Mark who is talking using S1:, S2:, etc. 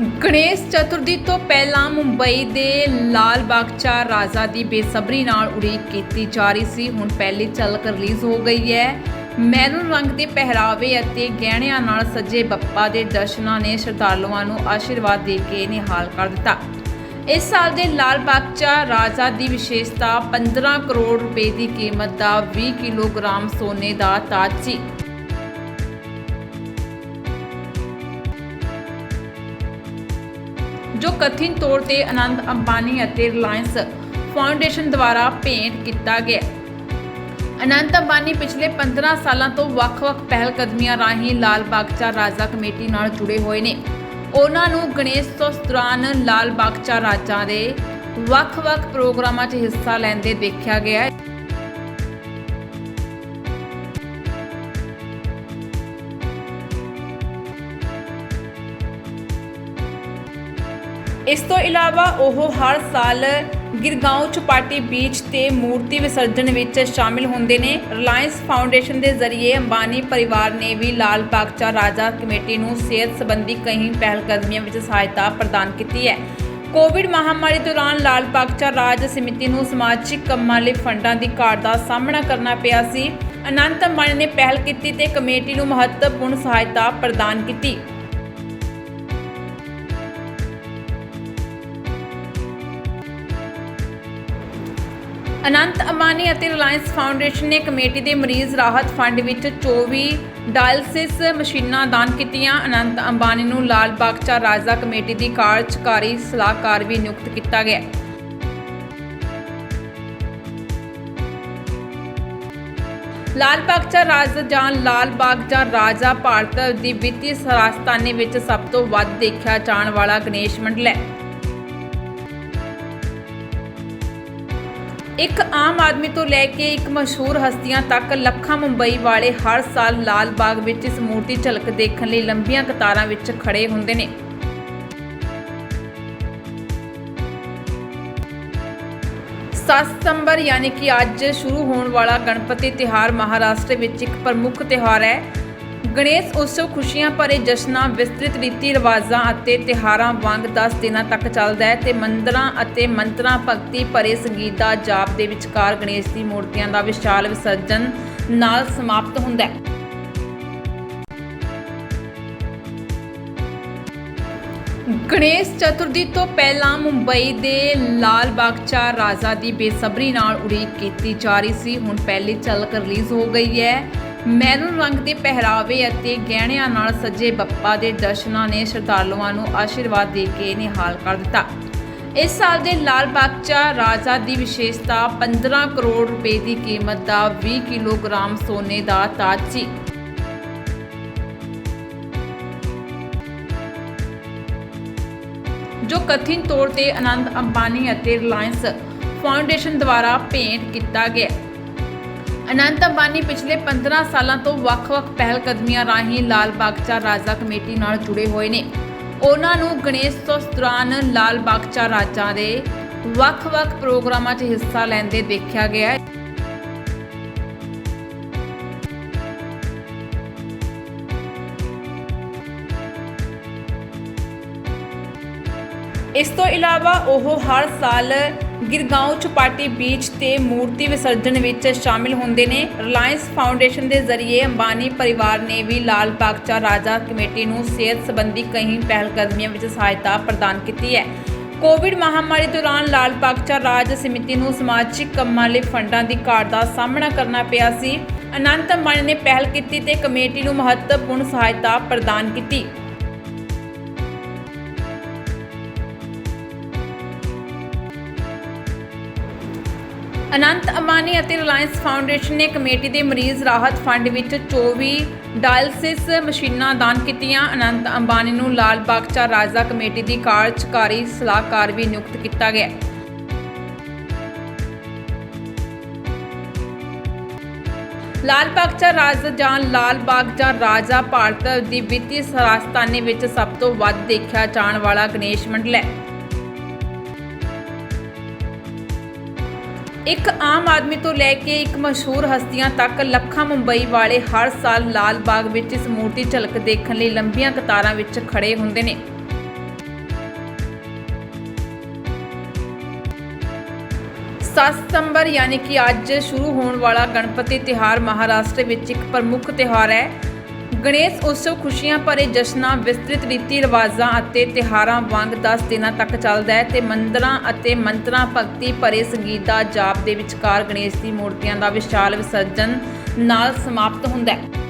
S1: ਗਣੇਸ਼ ਚਤੁਰਥੀ ਤੋਂ ਪਹਿਲਾਂ ਮੁੰਬਈ ਦੇ ਲਾਲ ਬਾਗਚਾ ਰਾਜਾ ਦੀ ਬੇਸਬਰੀ ਨਾਲ ਉਡੀਕ ਕੀਤੀ ਜਾ ਰਹੀ ਸੀ। ਹੁਣ ਪਹਿਲੀ ਝਲਕ ਰਿਲੀਜ਼ ਹੋ ਗਈ ਹੈ। ਮੈਰੂਨ ਰੰਗ ਦੇ ਪਹਿਰਾਵੇ ਅਤੇ ਗਹਿਣਿਆਂ ਨਾਲ ਸਜੇ ਬੱਪਾ ਦੇ ਦਰਸ਼ਨਾਂ ਨੇ ਸ਼ਰਧਾਲੂਆਂ ਨੂੰ ਆਸ਼ੀਰਵਾਦ ਦੇ ਕੇ ਨਿਹਾਲ ਕਰ ਦਿੱਤਾ। ਇਸ ਸਾਲ ਦੇ ਲਾਲ ਬਾਗਚਾ ਰਾਜਾ ਦੀ ਵਿਸ਼ੇਸ਼ਤਾ 15 ਕਰੋੜ ਰੁਪਏ ਦੀ ਕੀਮਤ ਦਾ 20 ਕਿਲੋਗ੍ਰਾਮ ਸੋਨੇ ਦਾ ਤਾਜ ਸੀ। ਜੋ ਕਥਿਨ ਤੌਰ ਤੇ ਆਨੰਦ ਅੰਬਾਨੀ ਅਤੇ ਰਿਲਾਇੰਸ ਫਾਊਂਡੇਸ਼ਨ ਦੁਆਰਾ ਭੇਂਟ ਕੀਤਾ ਗਿਆ। ਅਨੰਤ ਅੰਬਾਨੀ ਪਿਛਲੇ 15 ਸਾਲਾਂ ਤੋਂ ਵੱਖ-ਵੱਖ ਪਹਿਲਕਦਮੀਆਂ ਰਾਹੀਂ ਲਾਲ ਬਾਗਚਾ ਰਾਜਾ ਕਮੇਟੀ ਨਾਲ ਜੁੜੇ ਹੋਏ ਨੇ। ਉਹਨਾਂ ਨੂੰ ਗਣੇਸ਼ ਤੋਸ ਦੌਰਾਨ ਲਾਲ ਬਾਗਚਾ ਰਾਜਾਂ ਦੇ ਵੱਖ-ਵੱਖ ਪ੍ਰੋਗਰਾਮਾਂ 'ਚ ਹਿੱਸਾ ਲੈਂਦੇ ਦੇਖਿਆ ਗਿਆ ਹੈ। ਇਸ ਤੋਂ ਇਲਾਵਾ ਉਹ ਹਰ ਸਾਲ ਗਿਰਗਾਉਂ ਚੁਪਾਟੀ ਬੀਚ ਤੇ ਮੂਰਤੀ ਵਿਸਰਜਨ ਵਿੱਚ ਸ਼ਾਮਿਲ ਹੁੰਦੇ ਨੇ। ਰਿਲਾਇੰਸ ਫਾਊਂਡੇਸ਼ਨ ਦੇ ਜ਼ਰੀਏ ਅੰਬਾਨੀ ਪਰਿਵਾਰ ਨੇ ਵੀ ਲਾਲ ਬਾਗਚਾ ਰਾਜਾ ਕਮੇਟੀ ਨੂੰ ਸਿਹਤ ਸੰਬੰਧੀ ਕਈ ਪਹਿਲਕਦਮੀਆਂ ਵਿੱਚ ਸਹਾਇਤਾ ਪ੍ਰਦਾਨ ਕੀਤੀ ਹੈ। ਕੋਵਿਡ ਮਹਾਮਾਰੀ ਦੌਰਾਨ ਲਾਲ ਬਾਗਚਾ ਰਾਜ ਸਮਿਤੀ ਨੂੰ ਸਮਾਜਿਕ ਕੰਮਾਂ ਲਈ ਫੰਡਾਂ ਦੀ ਘਾਟ ਦਾ ਸਾਹਮਣਾ ਕਰਨਾ ਪਿਆ ਸੀ। ਅਨੰਤ ਅੰਬਾਨੀ ਨੇ ਪਹਿਲ ਕੀਤੀ ਤੇ ਕਮੇਟੀ ਨੂੰ ਮਹੱਤਵਪੂਰਨ ਸਹਾਇਤਾ ਪ੍ਰਦਾਨ ਕੀਤੀ। ਅਨੰਤ ਅੰਬਾਨੀ ਅਤੇ ਰਿਲਾਇੰਸ ਫਾਊਂਡੇਸ਼ਨ ਨੇ ਕਮੇਟੀ ਦੇ ਮਰੀਜ਼ ਰਾਹਤ ਫੰਡ ਵਿੱਚ 24 ਡਾਇਲਸਿਸ ਮਸ਼ੀਨਾਂ ਦਾਨ ਕੀਤੀਆਂ। ਅਨੰਤ ਅੰਬਾਨੀ ਨੂੰ ਲਾਲ ਬਾਗਚਾ ਰਾਜਾ ਕਮੇਟੀ ਦੀ ਕਾਰਜਕਾਰੀ ਸਲਾਹਕਾਰ ਵੀ ਨਿਯੁਕਤ ਕੀਤਾ ਗਿਆ। ਲਾਲ ਬਾਗਚਾ ਰਾਜ ਜਾਂ ਲਾਲ ਬਾਗਚਾ ਰਾਜਾ ਭਾਰਤ ਦੀ ਵਿੱਤੀ ਰਾਜਧਾਨੀ ਵਿੱਚ ਸਭ ਤੋਂ ਵੱਧ ਦੇਖਿਆ ਜਾਣ ਵਾਲਾ ਗਣੇਸ਼ ਮੰਡਲ ਹੈ। ਇੱਕ ਆਮ ਆਦਮੀ ਤੋਂ ਲੈ ਕੇ ਇੱਕ ਮਸ਼ਹੂਰ ਹਸਤੀਆਂ ਤੱਕ ਲੱਖਾਂ ਮੁੰਬਈ ਵਾਲੇ ਹਰ ਸਾਲ ਲਾਲ ਬਾਗ ਵਿੱਚ ਇਸ ਮੂਰਤੀ ਝਲਕ ਦੇਖਣ ਲਈ ਲੰਬੀਆਂ ਕਤਾਰਾਂ ਵਿੱਚ ਖੜੇ ਹੁੰਦੇ ਨੇ। ਸੱਤ ਸਤੰਬਰ ਯਾਨੀ ਕਿ ਅੱਜ ਸ਼ੁਰੂ ਹੋਣ ਵਾਲਾ ਗਣਪਤੀ ਤਿਹਾਰ ਮਹਾਰਾਸ਼ਟਰ ਵਿੱਚ ਇੱਕ ਪ੍ਰਮੁੱਖ ਤਿਉਹਾਰ ਹੈ। ਗਣੇਸ਼ ਉਤਸਵ ਖੁਸ਼ੀਆਂ ਭਰੇ ਜਸ਼ਨਾਂ, ਵਿਸਤ੍ਰਿਤ ਰੀਤੀ ਰਿਵਾਜਾਂ ਅਤੇ ਤਿਹਾਰਾਂ ਵਾਂਗ 10 ਦਿਨਾਂ ਤੱਕ ਚੱਲਦਾ ਹੈ ਤੇ ਮੰਦਰਾਂ ਅਤੇ ਮੰਤਰਾਂ ਭਗਤੀ ਭਰੇ ਸੰਗੀਤ ਦਾ ਜਾਪ ਦੇ ਵਿਚਕਾਰ ਗਣੇਸ਼ ਦੀ ਮੂਰਤੀਆਂ ਦਾ ਵਿਸ਼ਾਲ ਵਿਸਰਜਨ ਨਾਲ ਸਮਾਪਤ ਹੁੰਦਾ ਹੈ। ਗਣੇਸ਼ ਚਤੁਰਥੀ ਤੋਂ ਪਹਿਲਾਂ ਮੁੰਬਈ ਦੇ ਲਾਲ ਬਾਗਚਾ ਰਾਜਾ ਦੀ ਬੇਸਬਰੀ ਨਾਲ ਉਡੀਕ ਕੀਤੀ ਜਾ ਰਹੀ ਸੀ। ਹੁਣ ਪਹਿਲੀ ਝਲਕ ਰਿਲੀਜ਼ ਹੋ ਗਈ ਹੈ। ਮੈਰੂਨ ਰੰਗ ਦੇ ਪਹਿਰਾਵੇ ਅਤੇ ਗਹਿਣਿਆਂ ਨਾਲ ਸਜੇ ਬੱਪਾ ਦੇ ਦਰਸ਼ਨਾਂ ਨੇ ਸ਼ਰਧਾਲੂਆਂ ਨੂੰ ਆਸ਼ੀਰਵਾਦ ਦੇ ਕੇ ਨਿਹਾਲ ਕਰ ਦਿੱਤਾ। ਇਸ ਸਾਲ ਦੇ ਲਾਲ ਬਾਗਚਾ ਰਾਜਾ ਦੀ ਵਿਸ਼ੇਸ਼ਤਾ 15 ਕਰੋੜ ਰੁਪਏ ਦੀ ਕੀਮਤ ਦਾ 20 ਕਿਲੋਗ੍ਰਾਮ ਸੋਨੇ ਦਾ ਤਾਜ ਸੀ। ਜੋ ਕਥਿਨ ਤੌਰ ਤੇ ਆਨੰਦ ਅੰਬਾਨੀ ਅਤੇ ਰਿਲਾਇੰਸ ਫਾਊਂਡੇਸ਼ਨ ਦੁਆਰਾ ਭੇਂਟ ਕੀਤਾ ਗਿਆ। ਅਨੰਤ ਅੰਬਾਨੀ ਪਿਛਲੇ 15 ਸਾਲਾਂ ਤੋਂ ਵੱਖ-ਵੱਖ ਪਹਿਲਕਦਮੀਆਂ ਰਾਹੀਂ ਲਾਲ ਬਾਗਚਾ ਰਾਜਾ ਕਮੇਟੀ ਨਾਲ ਜੁੜੇ ਹੋਏ ਨੇ। ਉਹਨਾਂ ਨੂੰ ਗਣੇਸ਼ ਤੋਸ ਦੌਰਾਨ ਲਾਲ ਬਾਗਚਾ ਰਾਜਾਂ ਦੇ ਵੱਖ-ਵੱਖ ਪ੍ਰੋਗਰਾਮਾਂ 'ਚ ਹਿੱਸਾ ਲੈਂਦੇ ਦੇਖਿਆ ਗਿਆ ਹੈ। ਇਸ ਤੋਂ ਇਲਾਵਾ ਉਹ ਹਰ ਸਾਲ ਗਿਰਗਾਉਂ ਚੁਪਾਟੀ ਬੀਚ ਤੇ ਮੂਰਤੀ ਵਿਸਰਜਨ ਵਿੱਚ ਸ਼ਾਮਿਲ ਹੁੰਦੇ ਨੇ। ਰਿਲਾਇੰਸ ਫਾਊਂਡੇਸ਼ਨ ਦੇ ਜ਼ਰੀਏ ਅੰਬਾਨੀ ਪਰਿਵਾਰ ਨੇ ਵੀ ਲਾਲ ਬਾਗਚਾ ਰਾਜਾ ਕਮੇਟੀ ਨੂੰ ਸਿਹਤ ਸੰਬੰਧੀ ਕਈ ਪਹਿਲਕਦਮੀਆਂ ਵਿੱਚ ਸਹਾਇਤਾ ਪ੍ਰਦਾਨ ਕੀਤੀ ਹੈ। ਕੋਵਿਡ ਮਹਾਮਾਰੀ ਦੌਰਾਨ ਲਾਲ ਬਾਗਚਾ ਰਾਜ ਸਮਿਤੀ ਨੂੰ ਸਮਾਜਿਕ ਕੰਮਾਂ ਲਈ ਫੰਡਾਂ ਦੀ ਘਾਟ ਦਾ ਸਾਹਮਣਾ ਕਰਨਾ ਪਿਆ ਸੀ। ਅਨੰਤ ਅੰਬਾਨੀ ਨੇ ਪਹਿਲ ਕੀਤੀ ਤੇ ਕਮੇਟੀ ਨੂੰ ਮਹੱਤਵਪੂਰਨ ਸਹਾਇਤਾ ਪ੍ਰਦਾਨ ਕੀਤੀ। ਅਨੰਤ ਅੰਬਾਨੀ ਅਤੇ ਰਿਲਾਇੰਸ ਫਾਊਂਡੇਸ਼ਨ ਨੇ ਕਮੇਟੀ ਦੇ ਮਰੀਜ਼ ਰਾਹਤ ਫੰਡ ਵਿੱਚ 24 ਡਾਇਲਸਿਸ ਮਸ਼ੀਨਾਂ ਦਾਨ ਕੀਤੀਆਂ। ਅਨੰਤ ਅੰਬਾਨੀ ਨੂੰ ਲਾਲ ਬਾਗਚਾ ਰਾਜਾ ਕਮੇਟੀ ਦੀ ਕਾਰਜਕਾਰੀ ਸਲਾਹਕਾਰ ਵੀ ਨਿਯੁਕਤ ਕੀਤਾ ਗਿਆ। ਲਾਲ ਬਾਗਚਾ ਰਾਜਾ ਜਾਂ ਲਾਲ ਬਾਗਚਾ ਰਾਜਾ ਭਾਰਤ ਦੀ ਵਿੱਤੀ ਰਾਜਧਾਨੀ ਵਿੱਚ ਸਭ ਤੋਂ ਵੱਧ ਦੇਖਿਆ ਜਾਣ ਵਾਲਾ ਗਣੇਸ਼ ਮੰਡਲ ਹੈ।
S2: ਇੱਕ ਆਮ ਆਦਮੀ ਤੋਂ ਲੈ ਕੇ ਇੱਕ ਮਸ਼ਹੂਰ ਹਸਤੀਆਂ ਤੱਕ ਲੱਖਾਂ ਮੁੰਬਈ ਵਾਲੇ ਹਰ ਸਾਲ ਲਾਲ ਬਾਗ ਵਿੱਚ ਇਸ ਮੂਰਤੀ ਝਲਕ ਦੇਖਣ ਲਈ ਲੰਬੀਆਂ ਕਤਾਰਾਂ ਵਿੱਚ ਖੜੇ ਹੁੰਦੇ ਨੇ।
S1: ਸੱਤ ਸਤੰਬਰ ਯਾਨੀ ਕਿ ਅੱਜ ਸ਼ੁਰੂ ਹੋਣ ਵਾਲਾ ਗਣਪਤੀ ਤਿਹਾਰ ਮਹਾਰਾਸ਼ਟਰ ਵਿੱਚ ਇੱਕ ਪ੍ਰਮੁੱਖ ਤਿਹਾਰ ਹੈ। ਗਣੇਸ਼ ਉਤਸਵ ਖੁਸ਼ੀਆਂ ਭਰੇ ਜਸ਼ਨਾਂ, ਵਿਸਤ੍ਰਿਤ ਰੀਤੀ ਰਿਵਾਜਾਂ ਅਤੇ ਤਿਹਾਰਾਂ ਵਾਂਗ 10 ਦਿਨਾਂ ਤੱਕ ਚੱਲਦਾ ਹੈ ਤੇ ਮੰਦਰਾਂ ਅਤੇ ਮੰਤਰਾਂ ਭਗਤੀ ਭਰੇ ਸੰਗੀਤ ਦਾ ਜਾਪ ਦੇ ਵਿਚਕਾਰ ਗਣੇਸ਼ ਦੀ ਮੂਰਤੀਆਂ ਦਾ ਵਿਸ਼ਾਲ ਵਿਸਰਜਨ ਨਾਲ ਸਮਾਪਤ ਹੁੰਦਾ ਹੈ।